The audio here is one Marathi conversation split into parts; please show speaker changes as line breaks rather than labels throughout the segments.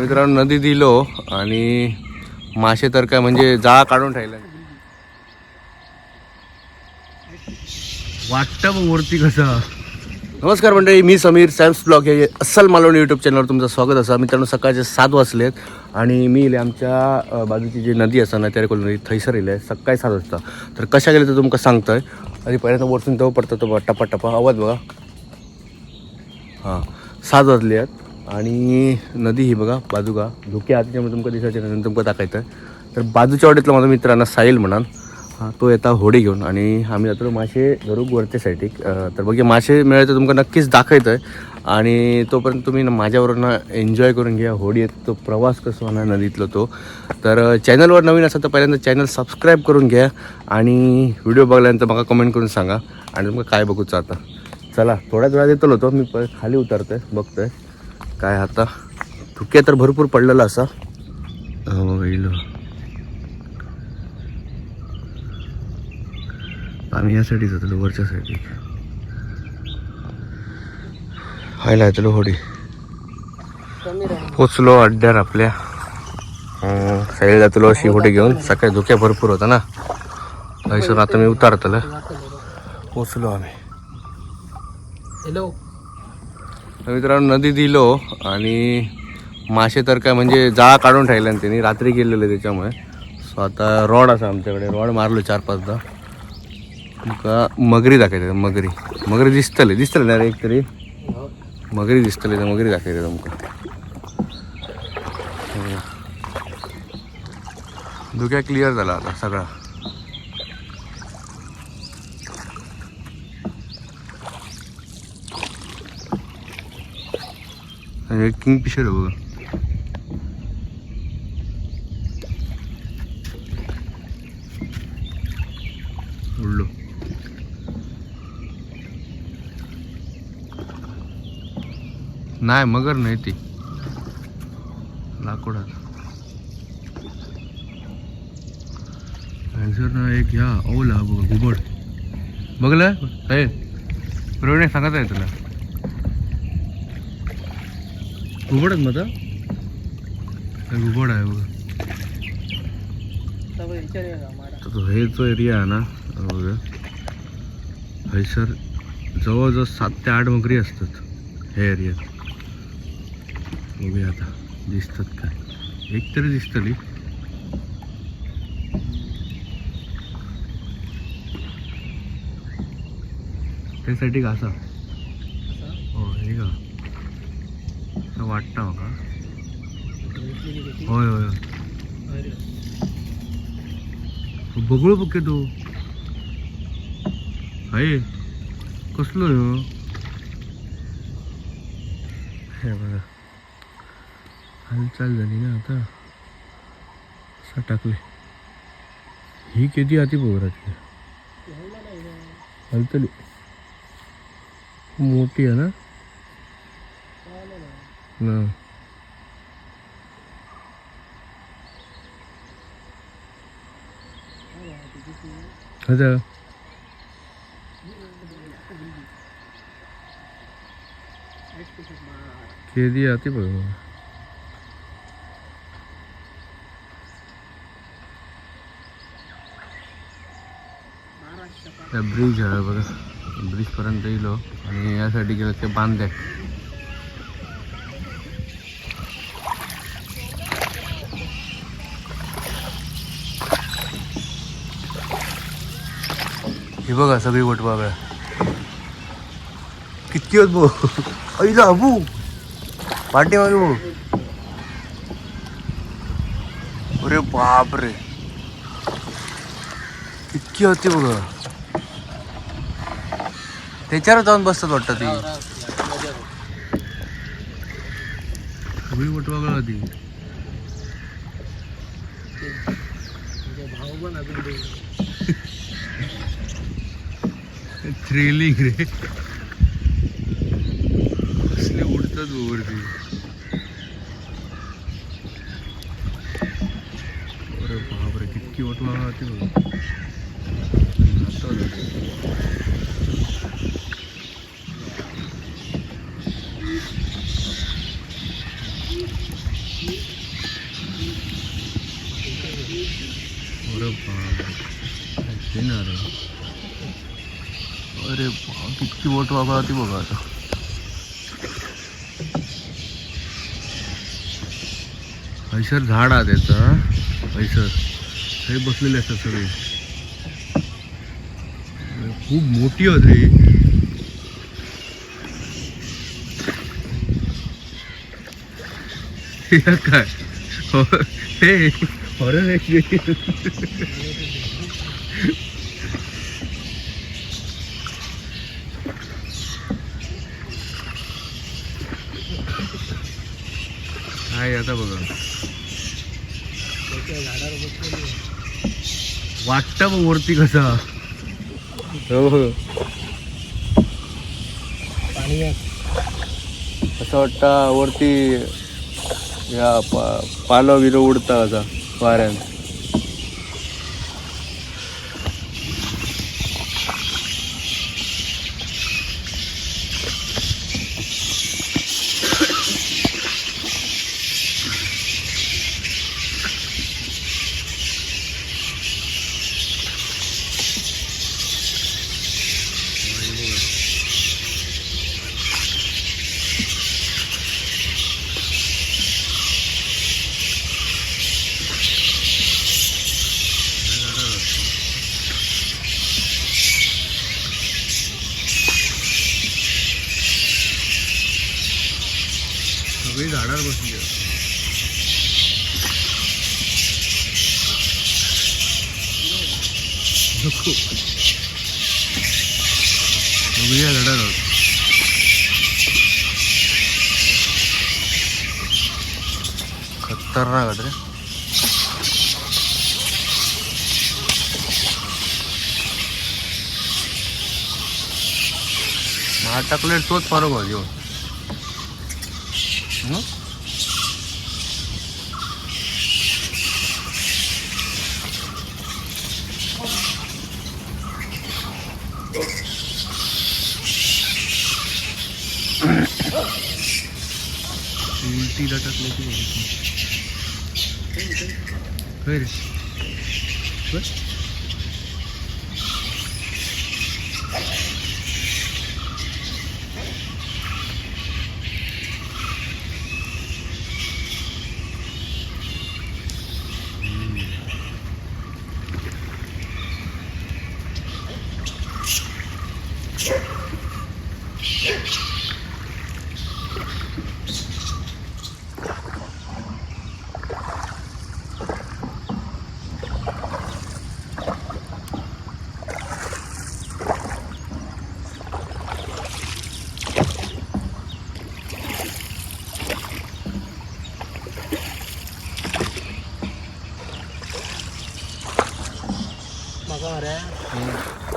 तर मित्रांनो नदी दिलो आणि मासे तर काय म्हणजे जाळा काढून ठेवला. वाटतं वरती कसा? नमस्कार मंडळी मी समीर सॅम्स ब्लॉग हे अस्सल मालवणी यूट्यूब चॅनलवर तुमचं स्वागत असा. मित्रांनो सकाळचे सात वाजलेत आणि मी इले आमच्या बाजूची जी नदी असा ना त्या कोण नदी थैसर इले सकाळी सात वाजता. तर कशा गेले तर तुमका सांगतोय. आणि पहिल्यांदा वरतून तेव्हा पडतो तो बघा, टपा टपा आवाज बघा. हां सात वाजले आहेत आणि नदी ही बघा बाजूगा. धुके आत त्याच्यामुळे तुमका दिसायचे नाही तुमका दाखयतं आहे. तर बाजूच्या वाटेतला माझा मित्रांना साहिल म्हणान तो येता होडी घेऊन आणि आम्ही जातो मासे धरूक वरच्या साईडीक तर बघा मासे मिळाले तर तुमका नक्कीच दाखवायचं आहे आणि तोपर्यंत तुम्ही माझ्यावरून एन्जॉय करून घ्या. होडी येत तो प्रवास कसं होणार नदीतलो तो. तर चॅनलवर नवीन असं तर पहिल्यांदा चॅनल सबस्क्राईब करून घ्या. आणि व्हिडिओ बघल्यानंतर मला कमेंट करून सांगा. आणि तुमका काय बघूचं आता. चला थोड्याच वेळात येतलो होतो मी प खाली उतरतोय बघतोय. काय आता? धुके तर भरपूर पडलेला असा. हो बघा इलो. आम्ही यासाठी जातो वरच्या साईडला हायला येतलो होडी. पोचलो अड्ड्यावर आपल्या. साईड जातलो अशी होडी घेऊन. सकाळी धुक्या भरपूर होता ना. आता मी उतारतलं पोचलो आम्ही.
हॅलो
तर मित्रांनो नदी दिलो आणि मासे तर काय म्हणजे जाळा काढून ठेवला त्यांनी रात्री गेलेले त्याच्यामुळे. सो आता रॉड असा आमच्याकडे रॉड मारलो चार पाचदा तुमका मगरी दाखवते मगरी. मगरी दिसतले दिसतले ना रे एक तरी मगरी दिसतले तर मगरी दाखवते तुमका. धुक्या क्लिअर झाला आता सगळा. आणि एक किंगफिशर आहे बघा. उडलो. नाही मगर नाही ती. लाकूडात ना एक ह्या ओला बघा घुबड. बघलं? हे प्रवीण सांगत आहे तुला. घुबडच मग घुबड आहे बघा. तर हे जो एरिया आहे ना बघा हैसर जवळजवळ सात ते आठ मगरी असतात ह्या एरियात बघूया आता दिसतात काय? एक तरी दिसतली त्यासाठी घासा. हो हे का असं वाटतं हो का? होय होय. बघू बघ तू. आहे कसलो ह्यो हे बघा. हालचाल झाली ना आता. असं टाकले. ही किती आती पोहरातली हलतली मोठी आहे ना? ना अच्छा केदी आती बघ त्या ब्रिज आहे बघा ब्रिजपर्यंत येलो आणि यासाठी गेलं ते बांधले हे बघा सगळी वट बाबा. किती होत भाऊ ऐला अबू पाठी मागे भाऊ अरे बाप रे इतकी होती बघा. त्याच्यावर जाऊन बसतात वाटतं ती. सगळी वटवागळ होती
भाऊ पण अजून
थ्रिलिंग रे. कसले उडतात वरती अरे बापरे कितकी वटवा होती. अरे इतकी बोट वापरा ती बघा आता. हैसर झाड आहे त्याचा हैसर हे बसलेले असतात सगळे. खूप मोठी होते काय? हो, हे हॉरर काय आता बघा. वाटत मग वरती कसा? हो हो. असं वाटतं वरती या पा पालो बिलो उडता असा वाऱ्यान सगळी झाडावर बसली आहेत. नको सगळी या झाडावर आहेत. खतरनाक आहेत रे नाटकले तोच फरक हो जेवण हं? उलटी लटकली ती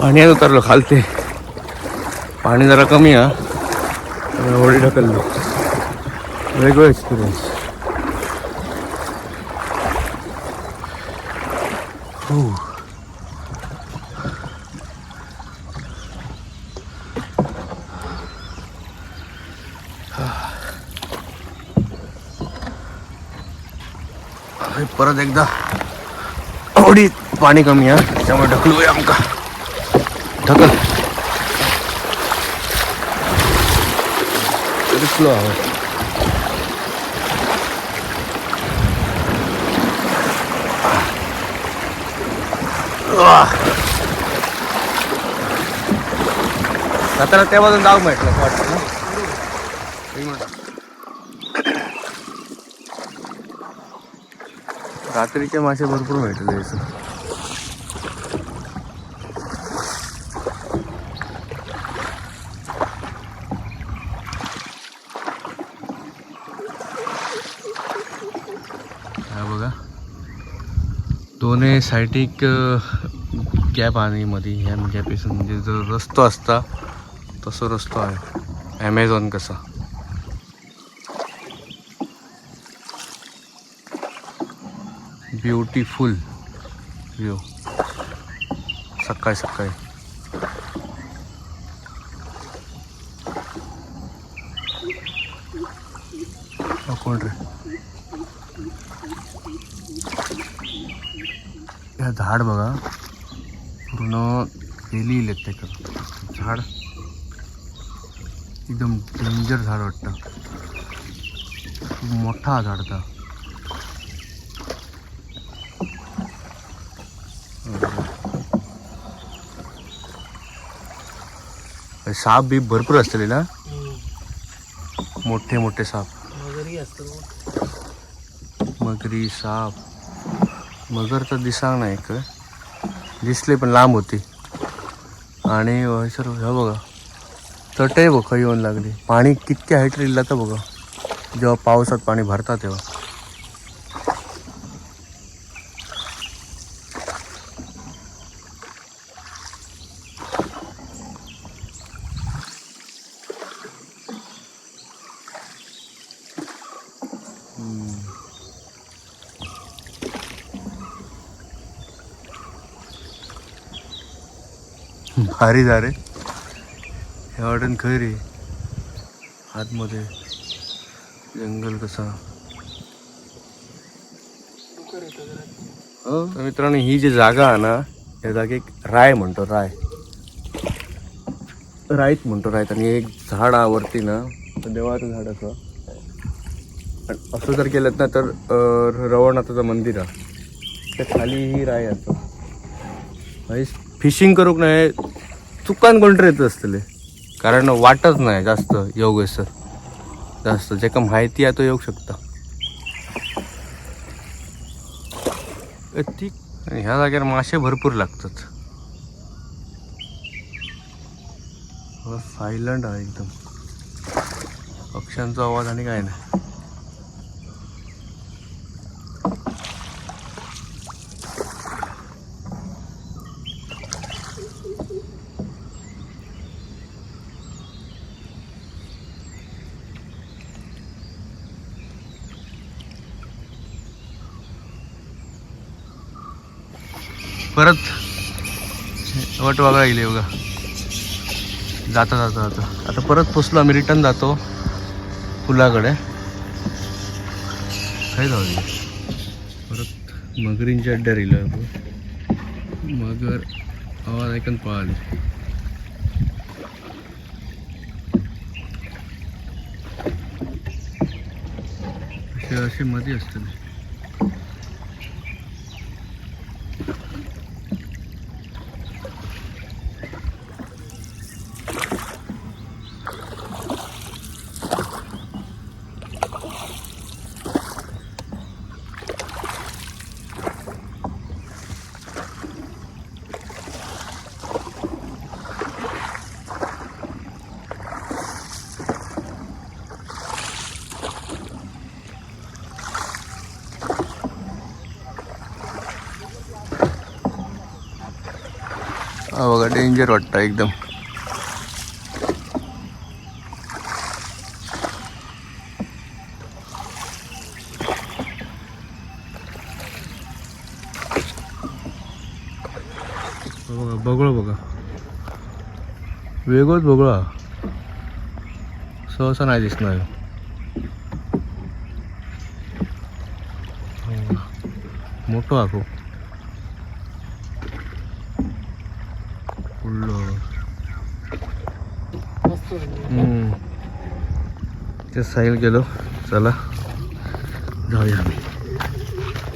पाण्यात उतरलो खालते. पाणी जरा कमी हा. होडी ढकललो. वेगळं एक्सपिरियन्स परत एकदा. होडी पाणी कमी आहे त्यामुळे ढकलूया आमका ढकल. ढकलो आहोत. सातारा त्या बाजून जाऊ म्हटलं असं वाटतं ना? रात्रीचे मासे भरपूर भेटले असं हा बघा दोन्ही सायटीक गॅप आणि मध्ये ह्या गॅपेसून म्हणजे जो रस्तो असता तसो रस्तो आहे. ॲमेझॉन कसा? ब्युटिफुल व्ह्यू सकाळी सकाळी. कोण रे? हे झाड बघा. पूर्ण वेली इलेत त्याच्यात झाड. एकदम डेंजर झाड वाटतं. खूप मोठा झाड होता साप बी भरपूर असतले ना? मोठे मोठे साप. मगरी साप. मगर तर दिसा नाही एक. दिसले पण लांब होती. आणि सर ह्या बघा. तटे बघा येऊन लागली. पाणी कितक्या हाईट लिहिलं तर बघा. जेव्हा पावसात पाणी भरतात तेव्हा. भारी जा रे ह्या वाटेन खय रे आतमध्ये जंगल कसा. तर मित्रांनो ही जी जागा आहे ना या जागेक राय म्हणतो राय. राईत म्हणतो रायत आणि एक झाड आवरती ना देवाचं झाड असं. आणि असं जर केलं ना तर रवळनाथाचं मंदिर आहे. त्या खाली ही राय असं फिशिंग करूक नाही चुकान कोणतरी येत असतले. कारण वाटच नाही जास्त योगेश्वर. जास्त जे का माहिती आहे तो येऊ शकता. ती आणि ह्या जागेवर मासे भरपूर लागतात. सायलंट आहे एकदम. पक्ष्यांचा आवाज आणि काय नाही परत वट वागळा गेले बघा. जाता जाता जाता. आता परत पोचलो आम्ही रिटर्न जातो पुलाकडे काय जाऊ परत मगरींच्या अड्ड्यावर येईल मगर आवाज ऐकून पळाले असे मध्ये असतात हा बघा डेंजर वाटतं एकदम. बघा बगळं बघा. वेगळंच बगळा सहसा नाही दिसणार. हो. मोठं आखो फुल्लं ते साईल गेलो चला जाऊया आम्ही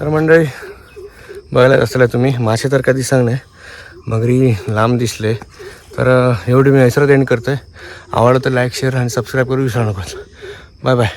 तर मंडळी बघायला असला तुम्ही? मासे तर कधी नाही मगरी लांब दिसले. तर अं, एवढी मी हैसरात एंड करतो आहे आवडतं लाईक शेअर आणि सबस्क्राईब करू विसरू नका बाय बाय